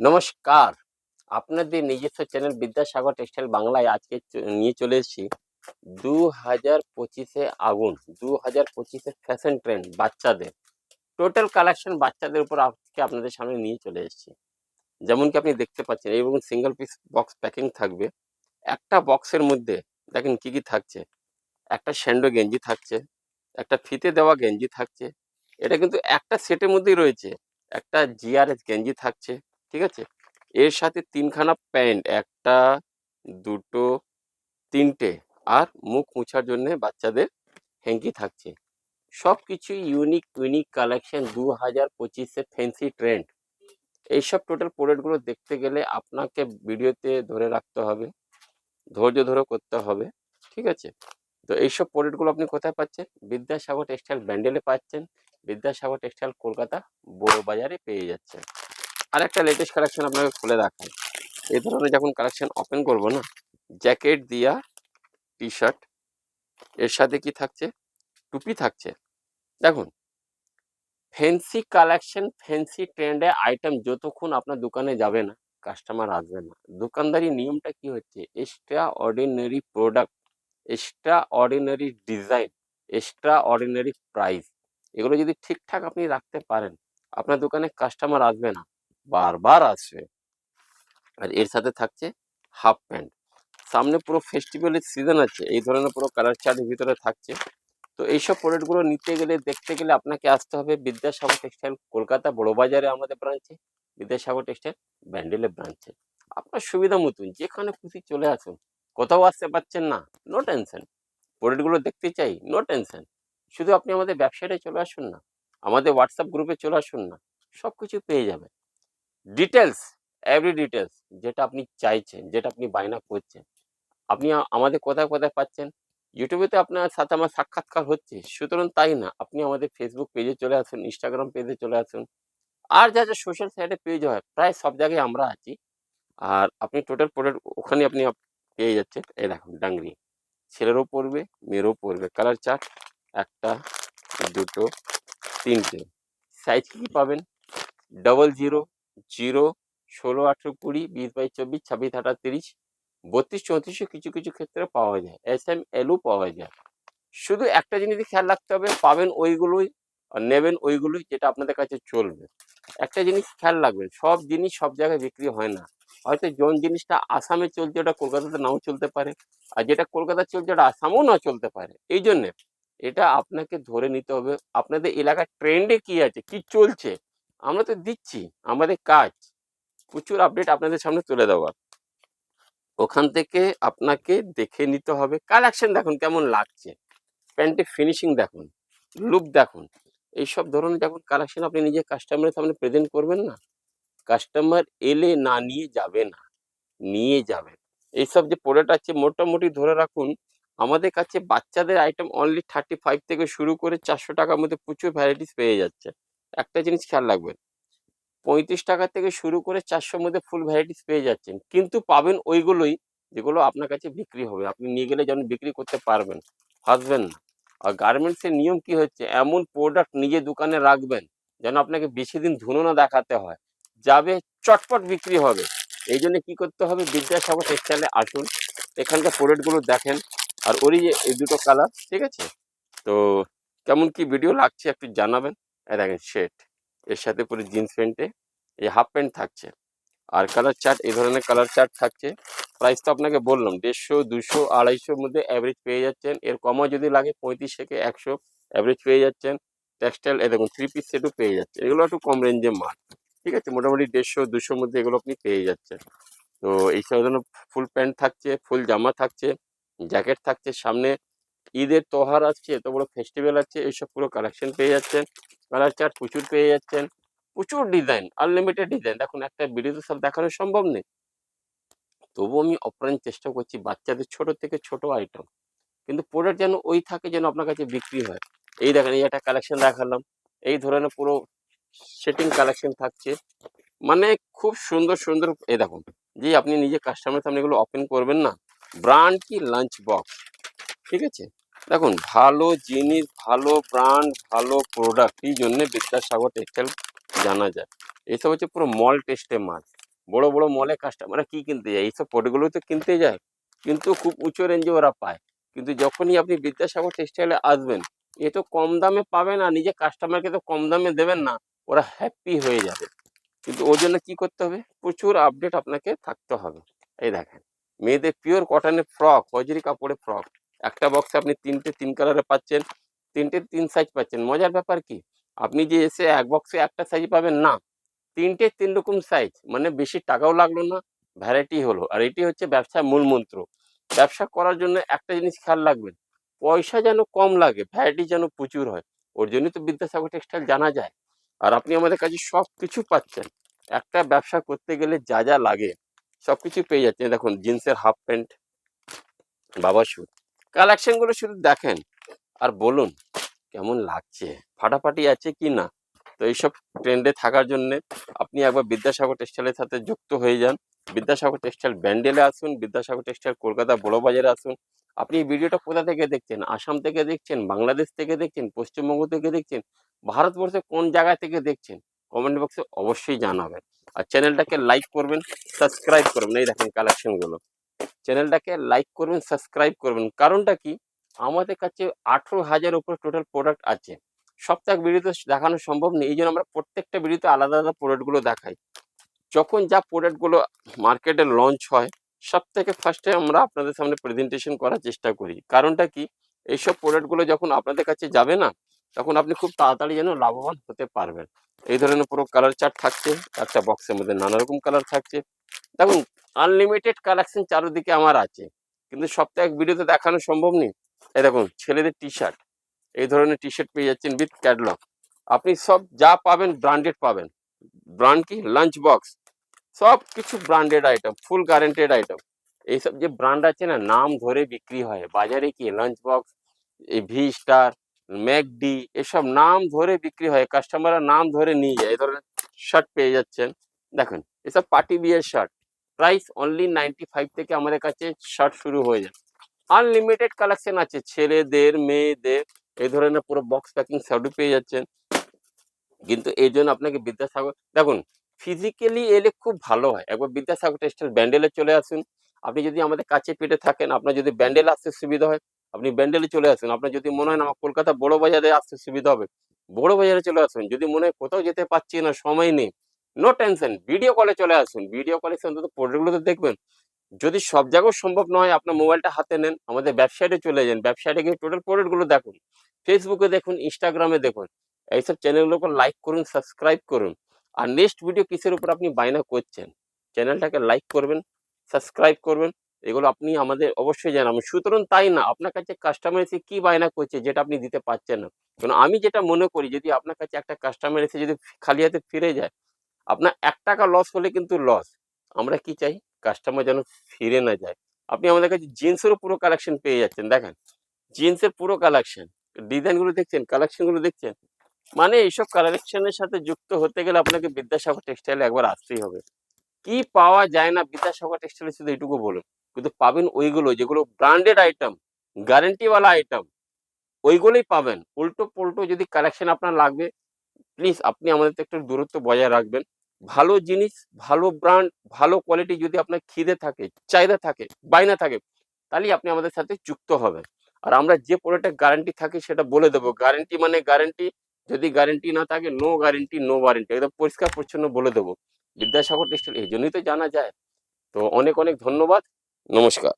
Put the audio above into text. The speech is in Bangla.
নমস্কার। আপনাদের নিজস্ব চ্যানেল বিদ্যাসাগর টেক্সটাইল বাংলায় আজকে নিয়ে চলে এসেছি। দু হাজার পঁচিশে আগুন দু হাজার পঁচিশে ফ্যাশন ট্রেন্ড বাচ্চাদের। টোটাল কালেকশন বাচ্চাদের উপর আজকে আপনাদের সামনে নিয়ে চলে এসেছি। যেমন কি আপনি দেখতে পাচ্ছেন, এবং সিঙ্গেল পিস বক্স প্যাকিং থাকবে। একটা বক্সের মধ্যে দেখেন কি কি থাকছে। একটা স্যান্ডো গেঞ্জি থাকছে, একটা ফিতে দেওয়া গেঞ্জি থাকছে। এটা কিন্তু একটা সেটের মধ্যেই রয়েছে। একটা জিআরএস গেঞ্জি থাকছে। ঠিক আছে? এর সাথে তিনখানা প্যান্ট, একটা, দুটো, তিনটে, আর মুখ মুছার জন্য বাচ্চাদের হ্যাঙ্কি থাকছে। সব কিছু ইউনিক ইউনিক কালেকশন দু হাজার পঁচিশে ফ্যান্সি ট্রেন্ড এইসব টোটাল প্রোডাক্টগুলো দেখতে গেলে আপনাকে ভিডিওতে ধরে রাখতে হবে, ধৈর্য ধরে করতে হবে, ঠিক আছে? তো এইসব প্রোডাক্টগুলো আপনি কোথায় পাচ্ছেন? বিদ্যাসাগর টেক্সটাইল ব্যান্ডেলে পাচ্ছেন। বিদ্যাসাগর টেক্সটাইল কলকাতা বড় বাজারে পেয়ে যাচ্ছেন। আর একটা লেটেস্ট কালেকশন আপনাকে খুলে দেখাই। এই ধরনের যখন কালেকশন ওপেন করব না জ্যাকেট দিয়া টি শার্ট এর সাথে কি থাকছে? টুপি থাকছে। দেখুন ফ্যান্সি কালেকশন ফ্যান্সি ট্রেন্ডে আইটেম যতক্ষণ আপনার দোকানে যাবে না কাস্টমার আসবে না। দোকানদারি নিয়মটা কি হচ্ছে? Extraordinary product extraordinary design extraordinary price এগুলো যদি ঠিকঠাক আপনি রাখতে পারেন, আপনার দোকানে কাস্টমার আসবে না। বারবার আসবে আর এর সাথে থাকছে হাফ প্যান্ট। সামনে পুরো ফেস্টিভ্যালের সিজন আছে, এই ধরনের পুরো কালার চার্টের ভিতরে থাকছে। তো এইসব প্রোডাক্টগুলো নিতে গেলে, দেখতে গেলে আপনাকে আসতে হবে বিদ্যাসাগর টেক্সটাইল কলকাতা বড়বাজারে আমাদের ব্রাঞ্চে বিদ্যাসাগর টেক্সটাইল ব্যান্ডেলের ব্রাঞ্চে আপনার সুবিধা মতন, যেখানে খুশি চলে আসুন। কোথাও আসতে পারছেন না নো টেনশন প্রোডাক্টগুলো দেখতে চাই নো টেনশন শুধু আপনি আমাদের ব্যবসাটায় চলে আসুন না, আমাদের হোয়াটসঅ্যাপ গ্রুপে চলে আসুন না সব কিছু পেয়ে যাবেন। ডিটেলস এভরি ডিটেলস যেটা আপনি চাইছেন, যেটা আপনি বায়না করছেন। আপনি আমাদের কোথায় কোথায় পাচ্ছেন? ইউটিউবে তো আপনার সাথে আমার সাক্ষাৎকার হচ্ছে। সুতরাং তাই না, আপনি আমাদের ফেসবুক পেজে চলে আসুন ইনস্টাগ্রাম পেজে চলে আসুন। আর যা যা সোশ্যাল সাইটে পেজ হয়, প্রায় সব জায়গায় আমরা আছি। আর আপনি টোটাল প্রোডাক্ট ওখানে আপনি পেয়ে যাচ্ছেন। এই দেখুন, ডাংরি। ছেলেরও পড়বে, মেয়েরও পড়বে। কালার চার্ট একটা, দুটো, তিনটে। সাইজ কি পাবেন? ডবল জিরো জিরো, ষোলো, আঠেরো, কুড়ি, বিশ বাইশ চব্বিশ, ছাব্বিশ, আঠাশ, তিরিশ, বত্রিশ, চৌত্রিশও কিছু কিছু ক্ষেত্রে পাওয়া যায়। এস এম এলও পাওয়া যায়। শুধু একটা জিনিস খেয়াল রাখতে হবে, পাবেন ওইগুলোই নেবেন ওইগুলোই যেটা আপনাদের কাছে চলবে। একটা জিনিস খেয়াল রাখবেন, সব জিনিস সব জায়গায় বিক্রি হয় না। হয়তো যোন জিনিসটা আসামে চলছে, ওটা কলকাতাতে নাও চলতে পারে। আর যেটা কলকাতা চলছে, ওটা আসামেও না চলতে পারে। এই জন্যে এটা আপনাকে ধরে নিতে হবে, আপনাদের এলাকার ট্রেন্ডে কি আছে, কি চলছে? আমরা তো দিচ্ছি, আমাদের কাজ। প্রচুর আপডেট আপনাদের সামনে তুলে দেওয়ার। ওখান থেকে আপনাকে দেখে নিতে হবে কালেকশন দেখুন কেমন লাগছে। প্যান্টের ফিনিশিং দেখুন লুক দেখুন। এইসব ধরনের যখন কালেকশন আপনি নিজে কাস্টমারের সামনে প্রেজেন্ট করবেন না। কাস্টমার এলে না, নিয়ে যাবে না, নিয়ে যাবে। এইসব যে প্রোডাক্ট আছে মোটামুটি ধরে রাখুন, আমাদের কাছে বাচ্চাদের আইটেম অনলি থার্টি ফাইভ থেকে শুরু করে চারশো টাকার মধ্যে প্রচুর ভ্যারাইটিস পেয়ে যাচ্ছে। একটা জিনিস খেয়াল রাখবেন। পঁয়ত্রিশ টাকা থেকে শুরু করে চারশোর মধ্যে ফুল ভ্যারাইটিস পেয়ে যাচ্ছেন। কিন্তু পাবেন ওইগুলোই যেগুলো আপনার কাছে বিক্রি হবে। আপনি নিয়ে গেলে যেন বিক্রি করতে পারবেন। ফাঁসবেন না আর গার্মেন্টসের নিয়ম কি হচ্ছে? এমন প্রোডাক্ট নিজে দোকানে রাখবেন যেন আপনাকে বেশি দিন ধুনো না দেখাতে হয়। যাবে, চটপট বিক্রি হবে। এই জন্য কী করতে হবে? বিদ্যাসাগর টেক্সটাইলে আসুন। এখানকার প্রোডাক্টগুলো দেখেন। আর ওরই যে এই দুটো কালার ঠিক আছে? তো কেমন কি ভিডিও লাগছে একটু জানাবেন। দেখেন শেট এর সাথে পুরো জিন্স প্যান্টে এই হাফ প্যান্ট থাকছে। আর কালার চার্ট এই ধরনের কালার চার্ট থাকছে। প্রাইস তো আপনাকে বললাম, দেড়শো, দুশো, আড়াইশোর মধ্যে অ্যাভারেজ পেয়ে যাচ্ছেন। এর কমও যদি লাগে পঁয়ত্রিশ থেকে একশো অ্যাভারেজ পেয়ে যাচ্ছেন। টেক্সটাইল এ দেখুন থ্রি পিস সেটও পেয়ে যাচ্ছে এগুলো একটু কম রেঞ্জের মাল, ঠিক আছে? মোটামুটি দেড়শো, দুশোর মধ্যে এগুলো আপনি পেয়ে যাচ্ছেন। তো এই সব ধরনের ফুল প্যান্ট থাকছে ফুল জামা থাকছে জ্যাকেট থাকছে। সামনে ঈদের তোহার আসছে, এত বড় ফেস্টিভ্যাল আছে, এইসব পুরো কালেকশন পেয়ে যাচ্ছেন। কালার চার্ট প্রচুর পেয়ে যাচ্ছেন। প্রচুর ডিজাইন, আনলিমিটেড ডিজাইন। দেখুন, একটা ভিডিওতে সব দেখানো সম্ভব নেই। তবু আমি অপ্রাণ চেষ্টা করছি বাচ্চাদের ছোট থেকে ছোট আইটেম কিন্তু প্রোডাক্ট যেন ওই থাকে যেন আপনার কাছে বিক্রি হয়। এই দেখেন, এই একটা কালেকশন দেখালাম। এই ধরনের পুরো সেটিং কালেকশন থাকছে। মানে খুব সুন্দর সুন্দর, এই দেখুন, যে আপনি নিজে কাস্টমারের সামনে এগুলো ওপেন করবেন না। ব্র্যান্ড কি? লাঞ্চ বক্স ঠিক আছে? দেখুন, ভালো জিনিস, ভালো ব্র্যান্ড ভালো প্রোডাক্ট এই জন্য বিদ্যাসাগর টেক্সটাইল জানা যায়। এইসব হচ্ছে পুরো মল টেস্টে মাল বড় বড় মলে কাস্টমাররা কি কিনতে যায়? এইসব প্রোডাক্টগুলো তো কিনতে যায়, কিন্তু খুব উঁচু রেঞ্জে ওরা পায়। কিন্তু যখনই আপনি বিদ্যাসাগর টেক্সটাইলে আসবেন, এ তো কম দামে পাবেন আর নিজে কাস্টমারকে তো কম দামে দেবেন না, ওরা হ্যাপি হয়ে যাবে। কিন্তু ওর জন্য কি করতে হবে? প্রচুর আপডেট আপনাকে থাকতে হবে। এই দেখেন, মেয়েদের পিওর কটনের ফ্রক হজরি কাপড়ের ফ্রক একটা বক্সে আপনি তিনটে তিন কালারে পাচ্ছেন, তিনটে তিন সাইজ পাচ্ছেন। মজার ব্যাপার কি? আপনি যে এসে এক বক্সে একটা সাইজ পাবেন, না। তিনটে তিন রকম সাইজ মানে বেশি টাকাও লাগল না ভ্যারাইটি হলো। আর এটি হচ্ছে ব্যবসার মূল মন্ত্র। ব্যবসা করার জন্য একটা জিনিস খেয়াল রাখবেন, পয়সা যেন কম লাগে ভ্যারাইটি যেন প্রচুর হয়, ওর জন্যই তো বিদ্যাসাগর টেক্সটাইল জানা যায়। আর আপনি আমাদের কাছে সব কিছু পাচ্ছেন। একটা ব্যবসা করতে গেলে যা যা লাগে সব কিছু পেয়ে যাচ্ছেন। দেখুন, জিন্সের হাফ প্যান্ট বাবা শুট কালেকশনগুলো শুধু দেখেন। আর বলুন, কেমন লাগছে? ফাটাফাটি আছে কি না? তো এইসব ট্রেন্ডে থাকার জন্য আপনি একবার বিদ্যাসাগর টেক্সটাইলের সাথে যুক্ত হয়ে যান। বিদ্যাসাগর টেক্সটাইল ব্যান্ডেলে আসুন, বিদ্যাসাগর টেক্সটাইল কলকাতা বড় বাজারে আসুন। আপনি এই ভিডিওটা কোথা থেকে দেখছেন? আসাম থেকে দেখছেন? বাংলাদেশ থেকে দেখছেন? পশ্চিমবঙ্গ থেকে দেখছেন? ভারতবর্ষে কোন জায়গা থেকে দেখছেন? কমেন্ট বক্সে অবশ্যই জানাবেন। আর চ্যানেলটাকে লাইক করবেন সাবস্ক্রাইব করবেন। এই দেখেন কালেকশনগুলো চ্যানেলটাকে লাইক করবেন সাবস্ক্রাইব করবেন। কারণটা কি? আমাদের কাছে আঠেরো হাজার উপর টোটাল প্রোডাক্ট আছে। সপ্তাহ ভিডিওতে দেখানো সম্ভব নেই। এই জন্য আমরা প্রত্যেকটা ভিডিওতে আলাদা আলাদা প্রোডাক্টগুলো দেখাই। যখন যা প্রোডাক্টগুলো মার্কেটে লঞ্চ হয় সব থেকে ফার্স্টে আমরা আপনাদের সামনে প্রেজেন্টেশন করার চেষ্টা করি। কারণটা কি? এইসব প্রোডাক্টগুলো যখন আপনাদের কাছে যাবে না, তখন আপনি খুব তাড়াতাড়ি যেন লাভবান হতে পারবেন। এই ধরনের পুরো কালার চার্ট থাকছে। একটা বক্সের মধ্যে নানা রকম কালার থাকছে। দেখুন আনলিমিটেড কালেকশন চারিদিকে আমার আছে। কিন্তু সপ্তাহে এক ভিডিওতে দেখানো সম্ভব নেই। এই দেখুন, ছেলেদের টি শার্ট এই ধরনের টি শার্ট পেয়ে যাচ্ছেন উইথ ক্যাটলগ আপনি সব যা পাবেন ব্র্যান্ডেড পাবেন। ব্র্যান্ড কি? লাঞ্চ বক্স সব কিছু branded item full guaranteed item এইসব যে ব্র্যান্ড আছে না, নাম ধরে বিক্রি হয়। বাজারে কি? লাঞ্চ বক্স এই ভি স্টার ম্যাকডি, এসব নাম ধরে বিক্রি হয়। কাস্টমাররা নাম ধরে নিয়ে যায়। এই ধরনের শার্ট পেয়ে যাচ্ছেন। দেখুন, এসব পার্টি বিয়ের shirt price only ninety five থেকে আমাদের কাছে শার্ট শুরু হয়ে যায়। আনলিমিটেড কালেকশন আছে, ছেলেদের, মেয়েদের, এই ধরনের পুরো বক্স প্যাকিং শার্টও পেয়ে যাচ্ছেন। কিন্তু এই জন্য আপনাকে বিদ্যাসাগর, দেখুন ফিজিক্যালি এলে খুব ভালো হয়। একবার বিদ্যাসাগর টেক্সটাইল ব্যান্ডেলে চলে আসুন। আপনি যদি আমাদের কাছে পেটে থাকেন, আপনার যদি ব্যান্ডেল আসতে সুবিধা হয়, আপনি ব্যান্ডেলে চলে আসুন। আপনার যদি মনে হয় না, আমার কলকাতা বড় বাজারে আসতে সুবিধা হবে, বড় বাজারে চলে আসুন। যদি মনে হয় কোথাও যেতে পারছি না, সময় নেই নো টেনশন ভিডিও কলে চলে আসুন। ভিডিও কলে অন্তত প্রোডাক্টগুলো তো দেখবেন। যদি সব জায়গায় সম্ভব নয়, আপনার মোবাইলটা হাতে নেন, আমাদের ওয়েবসাইটে চলে যান। ওয়েবসাইটে গিয়ে টোটাল প্রোডাক্টগুলো দেখুন। ফেসবুকে দেখুন ইনস্টাগ্রামে দেখুন। এইসব চ্যানেলগুলোকে লাইক করুন সাবস্ক্রাইব করুন। আর নেক্সট ভিডিও কিসের উপর আপনি বায়না করছেন? চ্যানেলটাকে লাইক করবেন সাবস্ক্রাইব করবেন। এগুলো আপনি আমাদের অবশ্যই জানাবেন। সুতরাং তাই না, আপনার কাছে কাস্টমার এসে কী বায়না করছে যেটা আপনি দিতে পারছেন না? কারণ আমি যেটা মনে করি, যদি আপনার কাছে একটা কাস্টমার এসে যদি খালি হাতে ফিরে যায় আপনার এক টাকা লস হলে কিন্তু লস আমরা কি চাই? কাস্টমার যেন ফিরে না যায়। আপনি আমাদের কাছে জিন্সেরও পুরো কালেকশন পেয়ে যাচ্ছেন, দেখেন। জিন্সের পুরো কালেকশন ডিজাইনগুলো দেখছেন কালেকশনগুলো দেখছেন? মানে এইসব কালেকশনের সাথে যুক্ত হতে গেলে আপনাকে বিদ্যাসাগর টেক্সটাইলে একবার আসতেই হবে। কি পাওয়া যায় না বিদ্যাসাগর টেক্সটাইলে শুধু এইটুকু বলুন। কিন্তু পাবেন ওইগুলো, যেগুলো ব্র্যান্ডেড আইটেম গ্যারেন্টিওয়ালা আইটেম ওইগুলোই পাবেন। উল্টো পুল্টো যদি কালেকশন আপনার লাগবে প্লিজ আপনি আমাদের একটু দূরত্ব বজায় রাখবেন। ভালো জিনিস, ভালো ব্র্যান্ড ভালো কোয়ালিটি যদি আপনার খিদে থাকে, চাহিদা থাকে, বায়না থাকে, তাহলেই আপনি আমাদের সাথে যুক্ত হবেন। আর আমরা যে প্রোডাক্টের গ্যারান্টি থাকে সেটা বলে দেবো। গ্যারান্টি মানে গ্যারান্টি যদি গ্যারান্টি না থাকে নো গ্যারান্টি নো ওয়ারেন্টি একদম পরিষ্কার, পরিচ্ছন্ন বলে দেবো। বিদ্যাসাগর টেক্সটাইল এই জন্যই তো জানা যায়। তো অনেক অনেক ধন্যবাদ। নমস্কার।